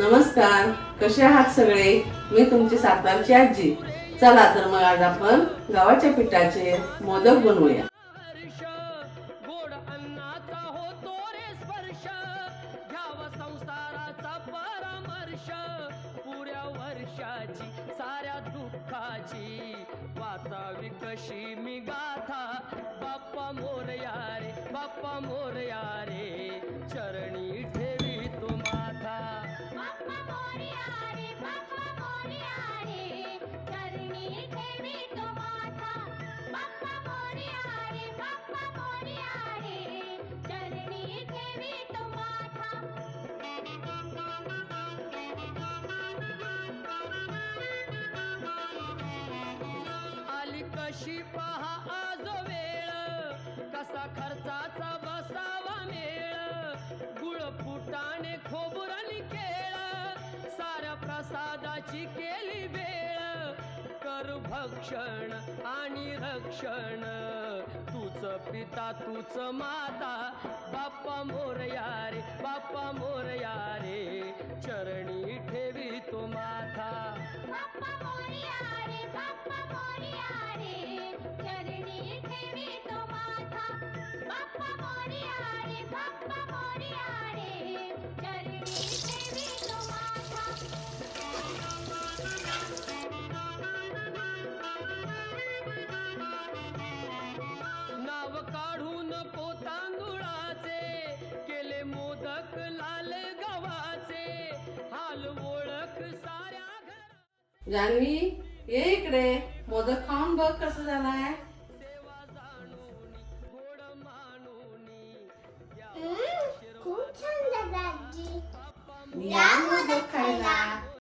नमस्कार. कसे आहात सगळे? मी तुमची सातारची आजी. चला तर मग आज आपण गव्हाच्या पिठाचे मोदक बनवूया. वर्षाची साऱ्या दुःखाची वाचावी कशी मी गाथा. बाप्पा मोरया रे बाप्पा मोरया आज वेळ कसा खर्चाचा बसावा मेळ गुळ फुटाने खोबुरानी केळ साऱ्या प्रसादाची केली वेळ. कर भक्षण आणि रक्षण तूच पिता तूच माता बाप काढून पोतांदुळाचे केले मोदक लाल गव्हाचे. हाल ओळख साऱ्या घरा जान्हवी ये इकडे मोदक खाऊन बघ कसं झालाय. सेवा जाणून गोड मानूनी खूप छान झालं आजी या मोदक खायला.